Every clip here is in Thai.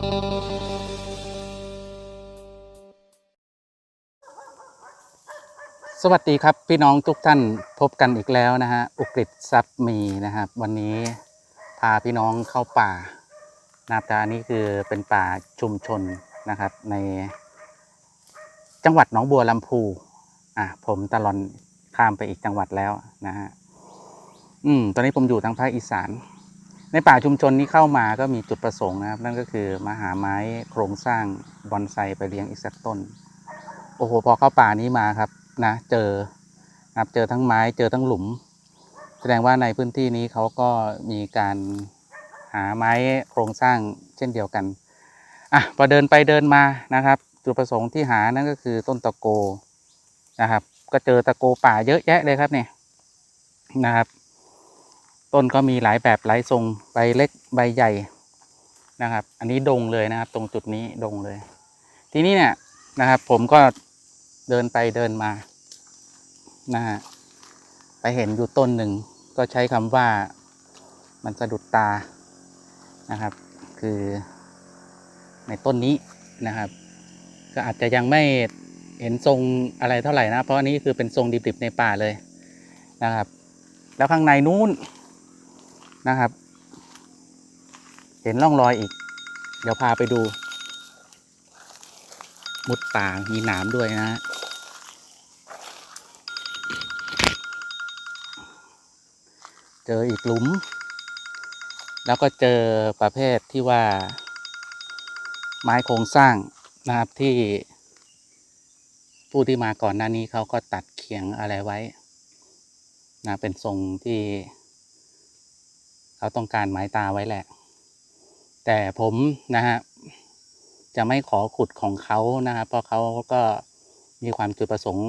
สวัสดีครับพี่น้องทุกท่านพบกันอีกแล้วนะฮะอุกฤษทรัพย์มีนะครับ วันนี้พาพี่น้องเข้าป่านาตานี่คือเป็นป่าชุมชนนะครับ ในจังหวัดหนองบัวลำพูอะผมตะลอนข้ามไปอีกจังหวัดแล้วนะฮะอืมตอนนี้ผมอยู่ทางภาคอีสาน ในป่าชุมชนนี้เข้ามาก็มีจุดประสงค์นะครับ นั่นก็คือมาหาไม้โครงสร้างบอนไซไปเลี้ยงอีกสักต้น โอ้โหพอเข้าป่านี้มาครับนะเจอนะครับเจอทั้งไม้เจอทั้งหลุม แสดงว่าในพื้นที่นี้เขาก็มีการหาไม้โครงสร้างเช่นเดียวกันอะพอเดินไปเดินมานะครับ จุดประสงค์ที่หานั่นก็คือต้นตะโกนะครับ ก็เจอตะโกป่าเยอะแยะเลยครับเนี่ยนะครับ ต้นก็มีหลายแบบหลายทรงใบเล็กใบใหญ่นะครับ อันนี้ดงเลยนะครับ ตรงจุดนี้ดงเลย ทีนี้เนี่ยนะครับ ผมก็เดินไปเดินมานะฮะไปเห็นอยู่ต้นหนึ่งก็ใช้คำว่ามันสะดุดตานะครับ คือในต้นนี้นะครับ ก็อาจจะยังไม่เห็นทรงอะไรเท่าไหร่นะ เพราะอันนี้คือเป็นทรงดิบๆในป่าเลยนะครับ แล้วข้างในนู้น นะครับ เห็นร่องรอยอีก เดี๋ยวพาไปดู มุดป่ามีหนามด้วยนะเจออีกหลุม แล้วก็เจอประเภทที่ว่า ไม้โครงสร้างนะครับที่ผู้ที่มาก่อนหน้านี้เขาก็ตัดเขียงอะไรไว้นะเป็นทรงที่ เขาต้องการไม้ตาไว้แหละ แต่ผมนะฮะจะไม่ขอขุดของเขานะครับ เพราะเขาก็มีความจุดประสงค์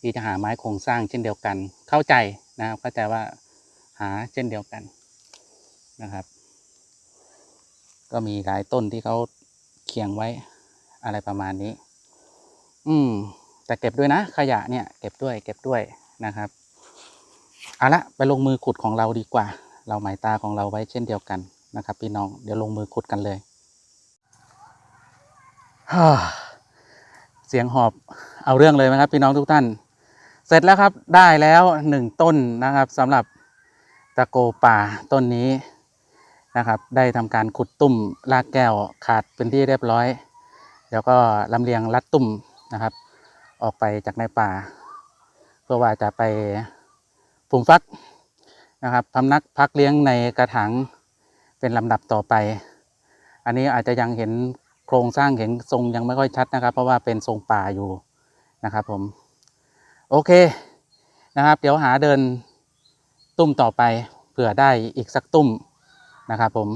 ที่จะหาไม้โครงสร้างเช่นเดียวกัน เข้าใจนะครับเข้าใจว่าหาเช่นเดียวกันนะครับ ก็มีหลายต้นที่เขาเคียงไว้อะไรประมาณนี้ อืม แต่เก็บด้วยนะ ขยะเนี่ย เก็บด้วย เก็บด้วยนะครับ เอาละไปลงมือขุดของเราดีกว่า เราหมายตาของเราไว้เช่นเดียวกันนะครับ พี่น้องเดี๋ยวลงมือขุดกันเลยฮ่าเสียงหอบเอาเรื่องเลยไหมครับ พี่น้องทุกท่าน เสร็จแล้วครับได้แล้วหนึ่งต้นนะครับสำหรับตะโกป่าต้นนี้นะครับ ได้ทำการขุดตุ่มรากแก้วขาดเป็นที่เรียบร้อย เดี๋ยวก็ลำเลียงลัดตุ่มนะครับ ออกไปจากในป่า เพื่อว่าจะไปปลูกฟัก นะครับพำนักพักเลี้ยงในกระถางเป็นลำดับต่อไป อันนี้อาจจะยังเห็นโครงสร้างเห็นทรงยังไม่ค่อยชัดนะครับ เพราะว่าเป็นทรงป่าอยู่นะครับผม โอเคนะครับ เดี๋ยวหาเดินตุ้มต่อไปเผื่อได้อีกสักตุ้มนะครับผม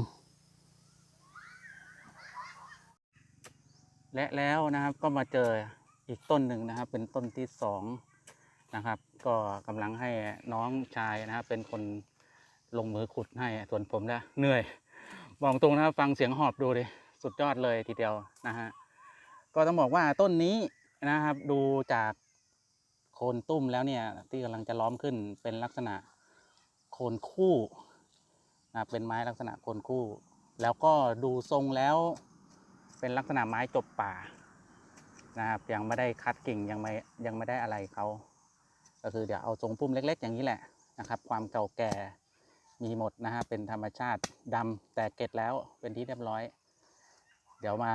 และแล้วนะครับก็มาเจออีกต้นหนึ่งนะครับ เป็นต้นที่สอง นะครับ ก็กำลังให้น้องชายนะครับเป็นคนลงมือขุดให้ส่วนผมเนี่ยเหนื่อยบอกตรงนะครับฟังเสียงหอบดูดิสุดยอดเลยทีเดียวนะฮะก็ต้องบอกว่าต้นนี้นะครับ ดูจากโคนตุ้มแล้วเนี่ย ที่กำลังจะล้อมขึ้นเป็นลักษณะโคนคู่นะเป็นไม้ลักษณะโคนคู่ แล้วก็ดูทรงแล้วเป็นลักษณะไม้จบป่านะครับยังไม่ได้คัดกิ่งยังไม่ยังไม่ได้อะไรเขา ก็คือเดี๋ยวเอาทรงพุ่มเล็ก ๆ อย่างนี้แหละนะครับ ความเก่าแก่มีหมดนะฮะเป็นธรรมชาติดำแต่เก็ดแล้วเป็นที่เรียบร้อย เดี๋ยวมา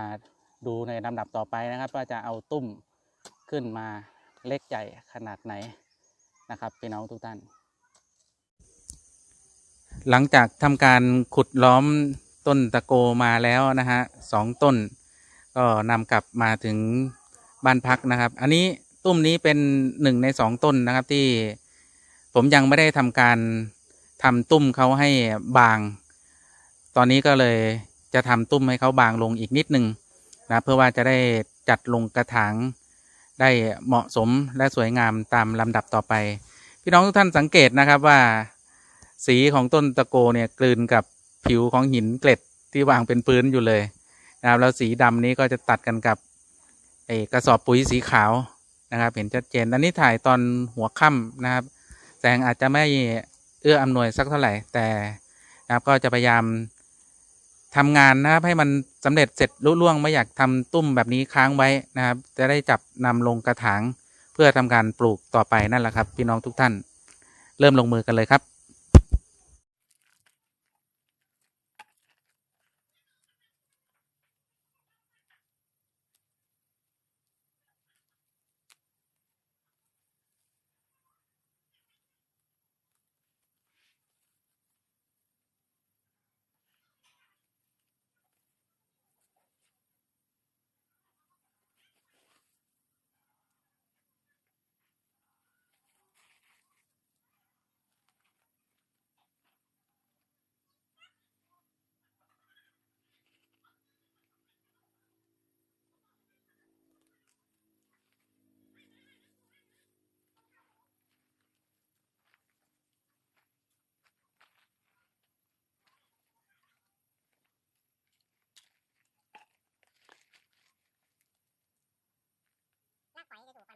ดูในลำดับต่อไปนะครับว่าจะเอาตุ้มขึ้นมาเล็กใหญ่ขนาดไหนนะครับพี่น้องทุกท่าน หลังจากทำการขุดล้อมต้นตะโกมาแล้วนะฮะสองต้น ก็นำกลับมาถึงบ้านพักนะครับ อันนี้ ตุ้มนี้เป็นหนึ่งในสองต้นนะครับที่ผมยังไม่ได้ทำการทำตุ้มเขาให้บาง ตอนนี้ก็เลยจะทำตุ้มให้เขาบางลงอีกนิดหนึ่งนะเพื่อว่าจะได้จัดลงกระถางได้เหมาะสมและสวยงามตามลำดับต่อไป พี่น้องทุกท่านสังเกตนะครับว่า สีของต้นตะโกเนี่ยกลืนกับผิวของหินเกล็ดที่วางเป็นพื้นอยู่เลยนะครับแล้วสีดำนี้ก็จะตัดกันกับไอกระสอบปุ๋ยสีขาว นะครับเห็นชัดเจนอันนี้ถ่ายตอนหัวค่ำนะครับ แสงอาจจะไม่เอื้ออำนวยสักเท่าไหร่ แต่นะครับก็จะพยายามทำงานนะครับให้มันสำเร็จเสร็จรุ่ล่วงไม่อยากทำตุ้มแบบนี้ค้างไว้นะครับ จะได้จับนำลงกระถาง เพื่อทำการปลูกต่อไปนั่นแหละครับ พี่น้องทุกท่าน เริ่มลงมือกันเลยครับ ถ้าหอยจะถูก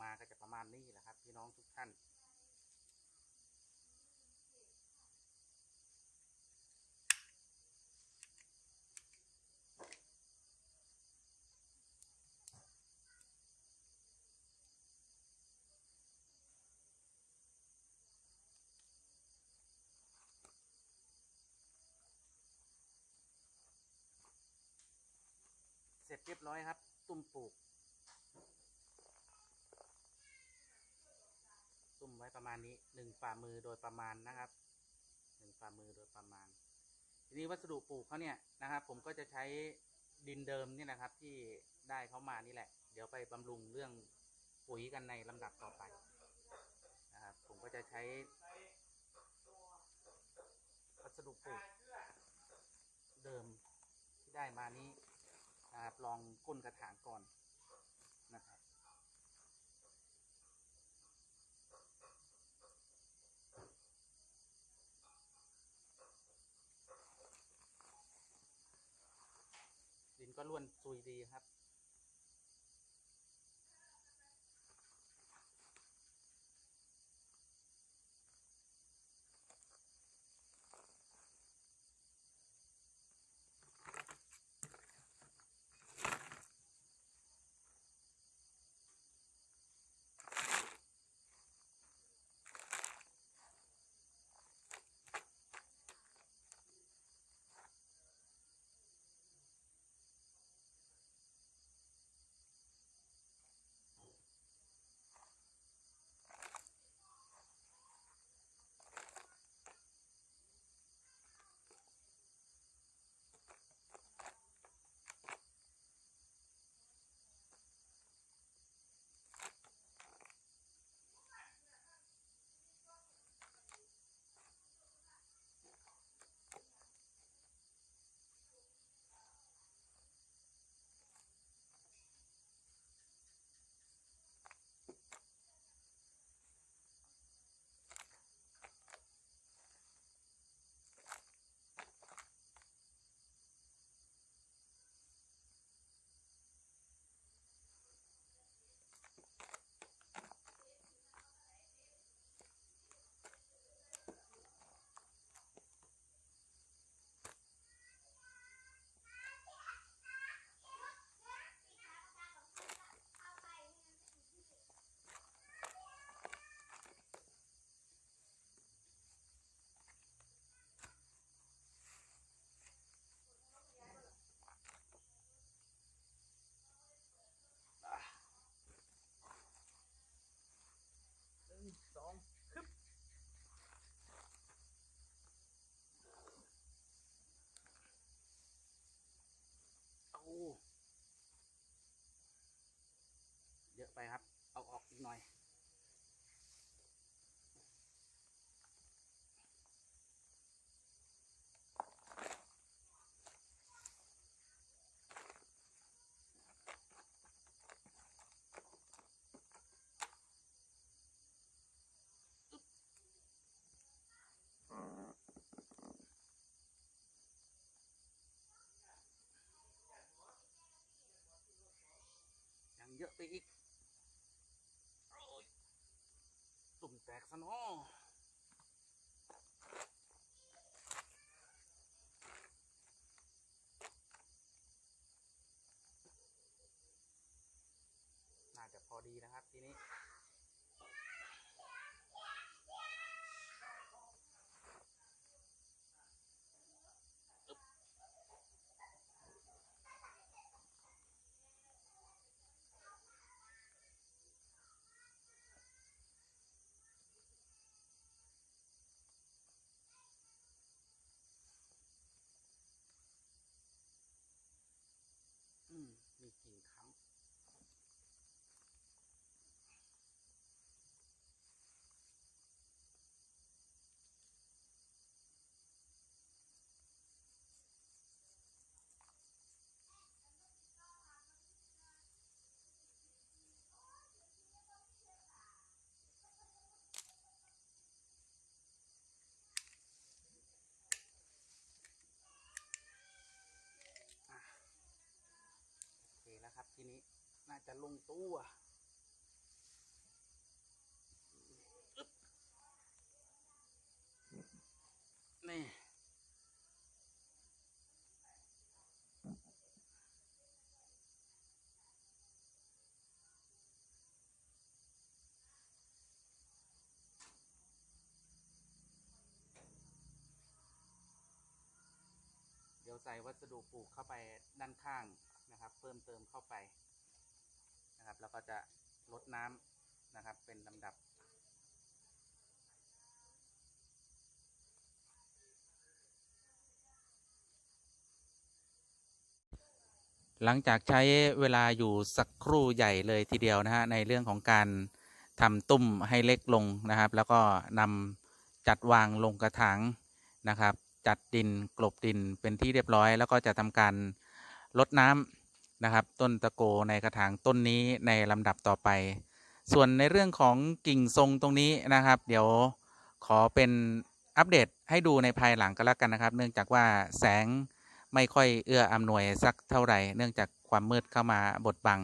มาก็จะประมาณนี้แหละครับ พี่น้องทุกท่าน เสร็จเรียบร้อยครับ ตุ้มปลูก ตุ้มไว้ ประมาณนี้หนึ่งฝ่ามือโดยประมาณนะครับหนึ่งฝ่ามือโดยประมาณ ทีนี้วัสดุปลูกเขาเนี่ยนะครับ ผมก็จะใช้ดินเดิมนี่นะครับ ที่ได้เขามานี่แหละ เดี๋ยวไปบำรุงเรื่องปุ๋ยกันในลำดับต่อไปนะครับผมก็จะใช้วัสดุปลูกเดิมที่ได้มานี้นะครับลองก้นกระถางก่อนนะครับ ก็ล้วนซุยดีครับ ไปครับ เอาออกอีกหน่อย ยังเยอะไปอีกโอ้ย ตุ่มีนี้ น่าจะลงตัวนี่เดี๋ยวใส่วัสดุปลูกเข้าไปด้านข้าง นะครับ เพิ่มเติมเข้าไปนะครับ แล้วก็จะลดน้ำนะครับ เป็นลำดับ หลังจากใช้เวลาอยู่สักครู่ใหญ่เลยทีเดียวนะฮะในเรื่องของการทำตุ้มให้เล็กลงนะครับ แล้วก็นำจัดวางลงกระถางนะครับ จัดดินกลบดินเป็นที่เรียบร้อย แล้วก็จะทำการลดน้ำ นะครับ ต้นตะโกในกระถางต้นนี้ในลำดับต่อไป ส่วนในเรื่องของกิ่งทรงตรงนี้นะครับ เดี๋ยวขอเป็นอัปเดตให้ดูในภายหลังก็แล้วกันนะครับ เนื่องจากว่าแสงไม่ค่อยเอื้ออำนวยสักเท่าไหร่ เนื่องจากความมืดเข้ามาบดบัง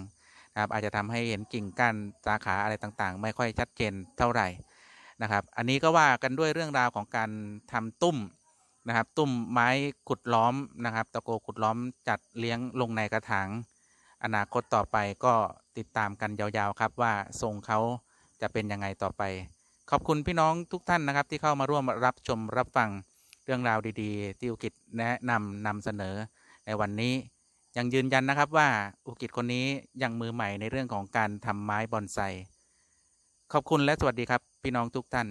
นะครับอาจจะทำให้เห็นกิ่งก้านสาขาอะไรต่างๆ ไม่ค่อยชัดเจนเท่าไหร่นะครับ อันนี้ก็ว่ากันด้วยเรื่องราวของการทำตุ้ม นะครับ ตุ้มไม้ขุดล้อมนะครับ ตะโกขุดล้อมจัดเลี้ยงลงในกระถางอนาคตต่อไปก็ติดตามกันยาวๆครับว่าทรงเขาจะเป็นยังไงต่อไป ขอบคุณพี่น้องทุกท่านนะครับ ที่เข้ามาร่วมรับชมรับฟังเรื่องราวดีๆ ที่อุกิจแนะนำนำเสนอในวันนี้ยังยืนยันนะครับว่าอุกิจคนนี้ยังมือใหม่ในเรื่องของการทำไม้บอนไซ ขอบคุณและสวัสดีครับ พี่น้องทุกท่าน